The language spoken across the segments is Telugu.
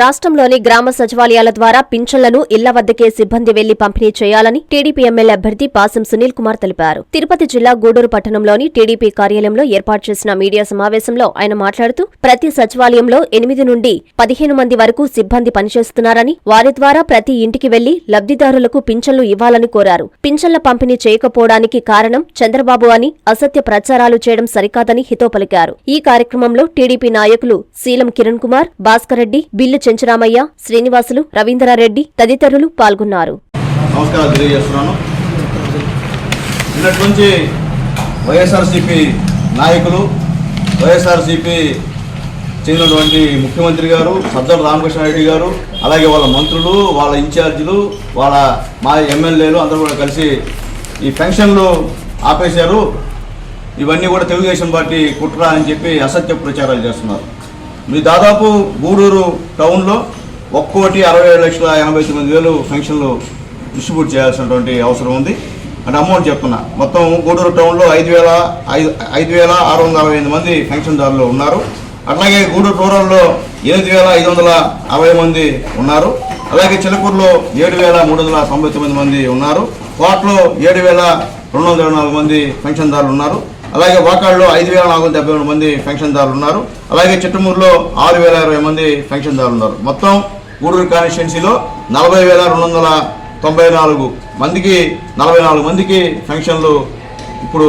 రాష్ట్రంలోని గ్రామ సచివాలయాల ద్వారా పింఛన్లను ఇళ్ళ వద్దకే సిబ్బంది వెళ్ళి పంపిణీ చేయాలని టీడీపీ ఎమ్మెల్యే అభ్యర్థి పాసం సునీల్ కుమార్ తెలిపారు. తిరుపతి జిల్లా గూడూరు పట్టణంలోని టీడీపీ కార్యాలయంలో ఏర్పాటు చేసిన మీడియా సమావేశంలో ఆయన మాట్లాడుతూ ప్రతి సచివాలయంలో ఎనిమిది నుండి పదిహేను మంది వరకు సిబ్బంది పనిచేస్తున్నారని వారి ద్వారా ప్రతి ఇంటికి వెళ్ళి లబ్ధిదారులకు పింఛన్లు ఇవ్వాలని కోరారు. పింఛన్ల పంపిణీ చేయకపోవడానికి కారణం చంద్రబాబు అని అసత్య ప్రచారాలు చేయడం సరికాదని హితో పలికారు ఈ కార్యక్రమంలో టీడీపీ నాయకులు శీలం కిరణ్ కుమార్ భాస్కర్ రెడ్డి బిల్లు చెంచురామయ్య శ్రీనివాసులు రవీంద్రారెడ్డి తదితరులు పాల్గొన్నారు. తెలియజేస్తున్నాను. నుంచి వైఎస్ఆర్సీపీ నాయకులు వైఎస్ఆర్సీపీ చెందినటువంటి ముఖ్యమంత్రి గారు సజ్జల రామకృష్ణారెడ్డి గారు అలాగే వాళ్ళ మంత్రులు వాళ్ళ ఇన్ఛార్జీలు వాళ్ళ మా ఎమ్మెల్యేలు అందరూ కూడా కలిసి ఈ పెన్షన్లు ఆపేశారు. ఇవన్నీ కూడా తెలుగుదేశం పార్టీ కుట్ర అని చెప్పి అసత్య ప్రచారాలు చేస్తున్నారు. మీ దాదాపు గూడూరు టౌన్లో ఒక్కోటి అరవై ఏడు లక్షల ఎనభై తొమ్మిది వేలు ఫంక్షన్లు డిస్ట్రిబ్యూట్ చేయాల్సినటువంటి అవసరం ఉంది. అంటే అమౌంట్ చెప్తున్నా. మొత్తం గూడూరు టౌన్లో ఐదు వేల ఐదు ఐదు వేల ఆరు వందల అరవై ఎనిమిది మంది పెన్షన్దారులు ఉన్నారు. అట్లాగే గూడూరు రూరల్లో ఎనిమిది వేల ఐదు వందల అరవై మంది ఉన్నారు. అలాగే చిలకూరులో ఏడు వేల మూడు వందల తొంభై తొమ్మిది మంది ఉన్నారు. కోట్లో ఏడు వేల రెండు వందల నాలుగు మంది పెన్షన్దారులు ఉన్నారు. అలాగే వాకాడులో ఐదు వేల నాలుగు వందల డెబ్బై మూడు మంది పెన్షన్దారులు ఉన్నారు. అలాగే చిట్టమూరులో ఆరు వేల ఇరవై మంది పెన్షన్దారులు ఉన్నారు. మొత్తం గూడూరు కాన్స్టిట్యున్సీలో నలభై వేల రెండు వందల తొంభై నాలుగు మందికి నలభై నాలుగు మందికి పెన్షన్లు ఇప్పుడు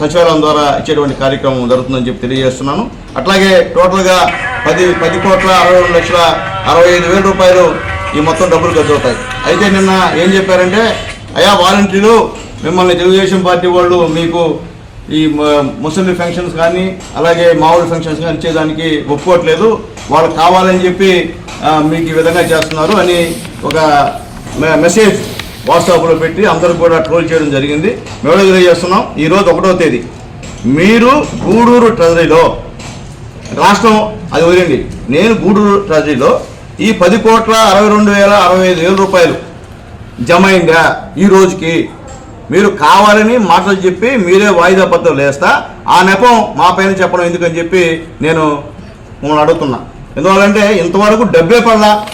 సచివాలయం ద్వారా ఇచ్చేటువంటి కార్యక్రమం జరుగుతుందని చెప్పి తెలియజేస్తున్నాను. అట్లాగే టోటల్గా పది పది కోట్ల అరవై రెండు లక్షల అరవై ఐదు వేల రూపాయలు ఈ మొత్తం డబ్బులు ఖర్చు అవుతాయి. అయితే నిన్న ఏం చెప్పారంటే అయా వాలంటీర్లు మిమ్మల్ని తెలుగుదేశం పార్టీ వాళ్ళు మీకు ఈ మ- ముసలి ఫంక్షన్స్ కానీ అలాగే మామూలు ఫంక్షన్స్ కానీ ఇచ్చేదానికి ఒప్పుకోవట్లేదు. వాళ్ళు కావాలని చెప్పి మీకు ఈ విధంగా చేస్తున్నారు అని ఒక మె- మెసేజ్ వాట్సాప్లో పెట్టి అందరూ కూడా ట్రోల్ చేయడం జరిగింది. మేము తెలియజేస్తున్నాం ఈరోజు ఒకటో తేదీ. మీరు గూడూరు ట్రెజరీలో రాష్ట్రం అది వదిలింది నేను గూడూరు ట్రెజరీలో ఈ పది కోట్ల అరవై రెండు వేల అరవై ఐదు వేల రూపాయలు జమ అయిందా? ఈ రోజుకి మీరు కావాలని మాటలు చెప్పి మీరే వాయిదా పత్రం లేస్తా. ఆ నెపం మా పైన చెప్పడం ఎందుకని చెప్పి నేను మిమ్మల్ని అడుగుతున్నా. ఎందువల్లంటే ఇంతవరకు డబ్బే పడలా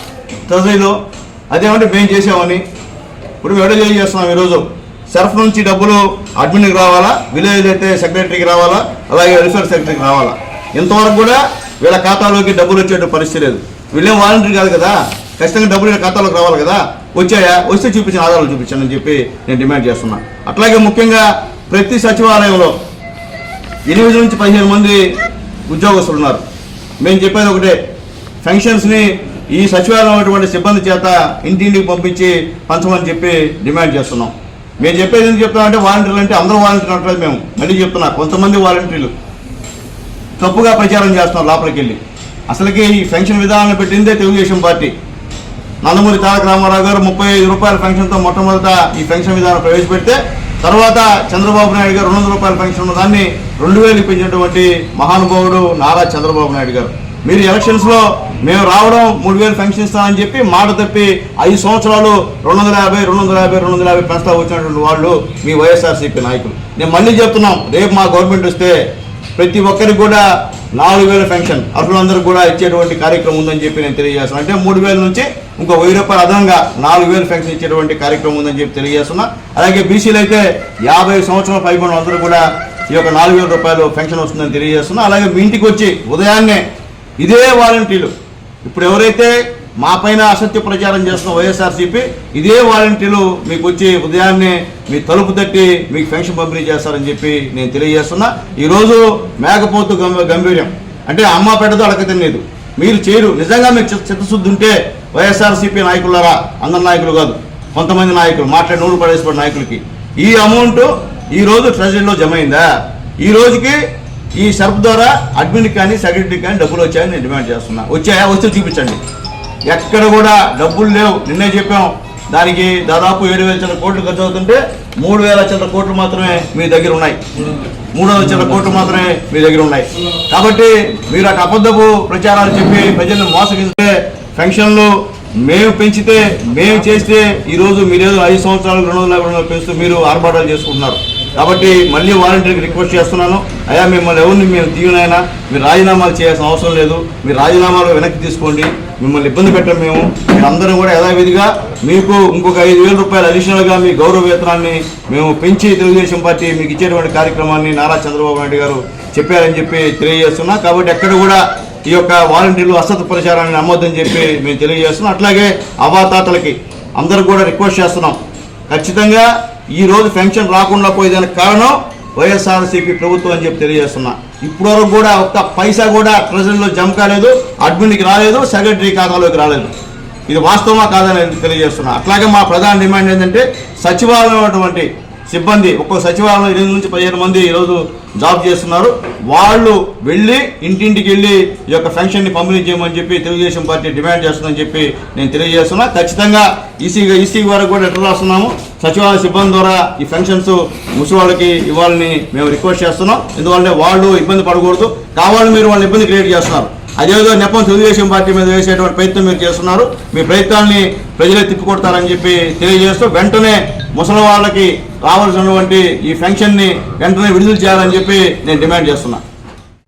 ట్రెజరీలో. అదేమంటే మేము చేసామని. ఇప్పుడు మేము ఎవడో చేస్తున్నాం ఈరోజు. సెర్ఫ్ నుంచి డబ్బులు అడ్మిన్కి రావాలా? విలేజ్ అయితే సెక్రటరీకి రావాలా? అలాగే వెల్ఫేర్ సెక్రటరీకి రావాలా? ఇంతవరకు కూడా వీళ్ళ ఖాతాలోకి డబ్బులు వచ్చే పరిస్థితి లేదు. వీళ్ళేం వాలంటీర్ కాదు కదా? ఖచ్చితంగా డబ్బులు నేను ఖాతాలోకి రావాలి కదా? వచ్చాయా? వస్తే చూపించిన ఆధారాలు చూపించాను అని చెప్పి నేను డిమాండ్ చేస్తున్నా. అట్లాగే ముఖ్యంగా ప్రతి సచివాలయంలో ఎనిమిది నుంచి పదిహేను మంది ఉద్యోగస్తులు ఉన్నారు. మేము చెప్పేది ఒకటే ఫంక్షన్స్ని ఈ సచివాలయం ఉన్నటువంటి సిబ్బంది చేత ఇంటింటికి పంపించి పంచమని చెప్పి డిమాండ్ చేస్తున్నాం. మేము చెప్పేది ఎందుకు చెప్తామంటే వాలంటీర్లు అంటే అందరూ వాలంటీర్లు అంటారు మేము. మళ్ళీ చెప్తున్నా కొంతమంది వాలంటీర్లు తప్పుగా ప్రచారం చేస్తున్నారు లోపలికి వెళ్ళి. అసలుకి ఈ ఫంక్షన్ విధానం పెట్టిందే తెలుగుదేశం పార్టీ. నందమూరి తారక రామారావు గారు ముప్పై ఐదు రూపాయల పెన్షన్తో మొట్టమొదట ఈ పెన్షన్ విధానం ప్రవేశపెడితే తర్వాత చంద్రబాబు నాయుడు గారు రెండు వందల రూపాయల పెన్షన్ ఉన్న దాన్ని రెండు వేలు పెంచినటువంటి మహానుభావుడు నారా చంద్రబాబు నాయుడు గారు. మీరు ఎలక్షన్స్లో మేము రావడం మూడు వేలు పెన్షన్ ఇస్తామని చెప్పి మాట తప్పి ఐదు సంవత్సరాలు రెండు వందల యాభై రెండు వందల యాభై రెండు వందల యాభై పెన్స్తా వచ్చినటువంటి వాళ్ళు మీ వైఎస్ఆర్సీపీ నాయకులు. నేను మళ్ళీ చెప్తున్నాం రేపు మా గవర్నమెంట్ వస్తే ప్రతి ఒక్కరికి కూడా నాలుగు వేల పెన్షన్. అర్హులందరూ కూడా ఇచ్చేటువంటి కార్యక్రమం ఉందని చెప్పి నేను తెలియజేస్తున్నాను అంటే మూడు వేల నుంచి ఇంకో వెయ్యి రూపాయలు అదనంగా నాలుగు వేలు పెన్షన్ ఇచ్చేటువంటి కార్యక్రమం ఉందని చెప్పి తెలియజేస్తున్నా. అలాగే బీసీలు అయితే యాభై సంవత్సరాల పైబడిన అందరూ కూడా ఈ యొక్క నాలుగు వేల రూపాయలు పెన్షన్ వస్తుందని తెలియజేస్తున్నా. అలాగే మీ ఇంటికి వచ్చి ఉదయాన్నే ఇదే వాలంటీర్లు. ఇప్పుడు ఎవరైతే మా పైన అసత్య ప్రచారం చేస్తున్న వైఎస్ఆర్సీపీ ఇదే వాలంటీర్లు మీకు వచ్చి ఉదయాన్నే మీ తలుపు తట్టి మీకు పెన్షన్ పంపిణీ చేస్తారని చెప్పి నేను తెలియజేస్తున్నా. ఈరోజు మేకపోతు గంభీర్యం. అంటే అమ్మ పెట్టదు అడక తినేది. మీరు చేయరు. నిజంగా మీకు చిత్తశుద్ధి ఉంటే వైఎస్ఆర్సీపీ నాయకులారా అందరి నాయకులు కాదు కొంతమంది నాయకులు మాట్లాడి నూరు పడేసిపోయిన నాయకులకి. ఈ అమౌంట్ ఈ రోజు ట్రెజరీలో జమ అయిందా ఈ రోజుకి ఈ సర్ప్ ద్వారా అడ్మిన్కి కానీ సెక్రటరీ కానీ డబ్బులు వచ్చాయని నేను డిమాండ్ చేస్తున్నా. వచ్చాయా? వస్తే చూపించండి. ఎక్కడ కూడా డబ్బులు లేవు. నిన్నే చెప్పాం. దానికి దాదాపు ఏడు వేల చిన్న కోట్లు ఖర్చు అవుతుంటే మూడు వేల చిన్న కోట్లు మాత్రమే మీ దగ్గర ఉన్నాయి. మూడు వందల చిన్న కోట్లు మాత్రమే మీ దగ్గర ఉన్నాయి. కాబట్టి మీరు అటు అబద్ధపు ప్రచారాలు చెప్పి ప్రజలను మోసగిస్తే పెన్షన్లు మేము పెంచితే మేము చేస్తే ఈరోజు మీరేదో ఐదు సంవత్సరాలు రెండు వందల పెంచుతూ మీరు ఆర్భాటాలు చేసుకుంటున్నారు. కాబట్టి మళ్ళీ వాలంటీర్కి రిక్వెస్ట్ చేస్తున్నాను. అయ్యా మిమ్మల్ని ఎవరిని మేము దిగునైనా మీరు రాజీనామాలు చేయాల్సిన అవసరం లేదు. మీరు రాజీనామాలు వెనక్కి తీసుకోండి. మిమ్మల్ని ఇబ్బంది పెట్టం మేము. మీరందరూ కూడా యథావిధిగా మీకు ఇంకొక ఐదు వేల రూపాయలు అడిషనల్గా మీ గౌరవ వేతనాన్ని మేము పెంచి తెలుగుదేశం పార్టీ మీకు ఇచ్చేటువంటి కార్యక్రమాన్ని నారా చంద్రబాబు నాయుడు గారు చెప్పారని చెప్పి తెలియజేస్తున్నా. కాబట్టి ఎక్కడ కూడా ఈ యొక్క వాలంటీర్లు అసత్ ప్రచారాన్ని నమ్మొద్దని చెప్పి మేము తెలియజేస్తున్నాం. అట్లాగే అవాతాతలకి అందరూ కూడా రిక్వెస్ట్ చేస్తున్నాం. ఖచ్చితంగా ఈరోజు పెన్షన్ రాకుండా పోయేదానికి కారణం వైఎస్ఆర్సీపీ ప్రభుత్వం అని చెప్పి తెలియజేస్తున్నా. ఇప్పటివరకు కూడా ఒక్క పైసా కూడా ట్రెజరీలో జమ కాలేదు అడ్మిన్కి రాలేదు సెక్రటరీ ఖాతాలోకి రాలేదు. ఇది వాస్తవమా కాదని తెలియజేస్తున్నా. అట్లాగే మా ప్రధాన డిమాండ్ ఏంటంటే సచివాలయం అటువంటి సిబ్బంది ఒక్కో సచివాలయం ఎనిమిది నుంచి పదిహేను మంది ఈరోజు జాబ్ చేస్తున్నారు. వాళ్ళు వెళ్ళి ఇంటింటికి వెళ్ళి ఈ యొక్క పెన్షన్ని పంపిణీ చేయమని చెప్పి తెలుగుదేశం పార్టీ డిమాండ్ చేస్తుందని చెప్పి నేను తెలియజేస్తున్నా. ఖచ్చితంగా ఈసీ ఈసీ వరకు కూడా ఎట్లా రాస్తున్నాము. సచివాలయ సిబ్బంది ద్వారా ఈ పెన్షన్స్ ముసలి వాళ్ళకి ఇవ్వాలని మేము రిక్వెస్ట్ చేస్తున్నాం. ఎందుకంటే వాళ్ళు ఇబ్బంది పడకూడదు. కావాలని మీరు వాళ్ళని ఇబ్బంది క్రియేట్ చేస్తున్నారు. అదేవిధంగా నెపం తెలుగుదేశం పార్టీ మీద వేసేటువంటి ప్రయత్నం మీరు చేస్తున్నారు. మీ ప్రయత్నాన్ని ప్రజలే తిప్పికొడతారని చెప్పి తెలియజేస్తూ వెంటనే ముసలి వాళ్ళకి రావాల్సినటువంటి ఈ పెన్షన్ని వెంటనే విడుదల చేయాలని చెప్పి నేను డిమాండ్ చేస్తున్నా.